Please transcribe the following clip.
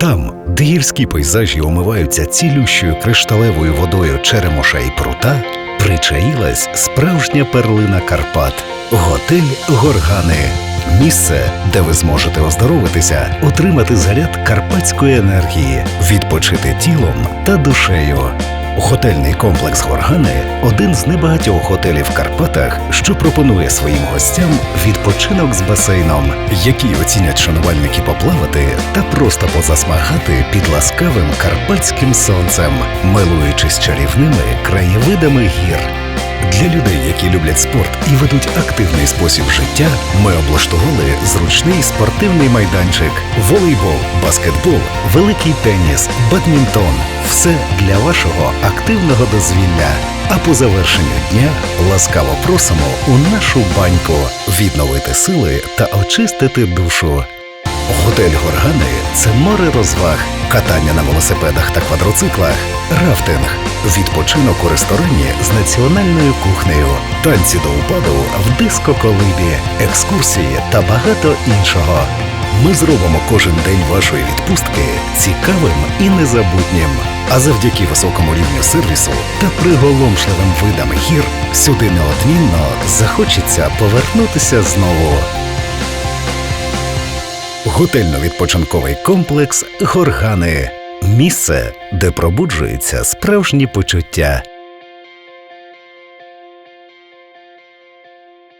Там, де гірські пейзажі омиваються цілющою кришталевою водою черемоша і прута, причаїлась справжня перлина Карпат готель Горгани. Місце, де ви зможете оздоровитися, отримати заряд карпатської енергії, відпочити тілом та душею. Готельний комплекс Горгани один з небагатьох готелів в Карпатах, що пропонує своїм гостям відпочинок з басейном, який оцінять шанувальники поплавати та просто позасмагати під ласкавим карпатським сонцем, милуючись чарівними краєвидами гір. Для людей, які люблять спорт і ведуть активний спосіб життя, ми облаштували зручний спортивний майданчик, волейбол, баскетбол, великий теніс, бадмінтон все для вашого активного дозвілля. А по завершенню дня ласкаво просимо у нашу баньку відновити сили та очистити душу. Готель Горгани це море розваг, катання на велосипедах та квадроциклах, рафтинг, відпочинок у ресторані з національною кухнею, танці до упаду в диско-колибі, екскурсії та багато іншого. Ми зробимо кожен день вашої відпустки цікавим і незабутнім. А завдяки високому рівню сервісу та приголомшливим видам гір сюди неодмінно захочеться повернутися знову. Готельно-відпочинковий комплекс Горгани. Місце, де пробуджуються справжні почуття.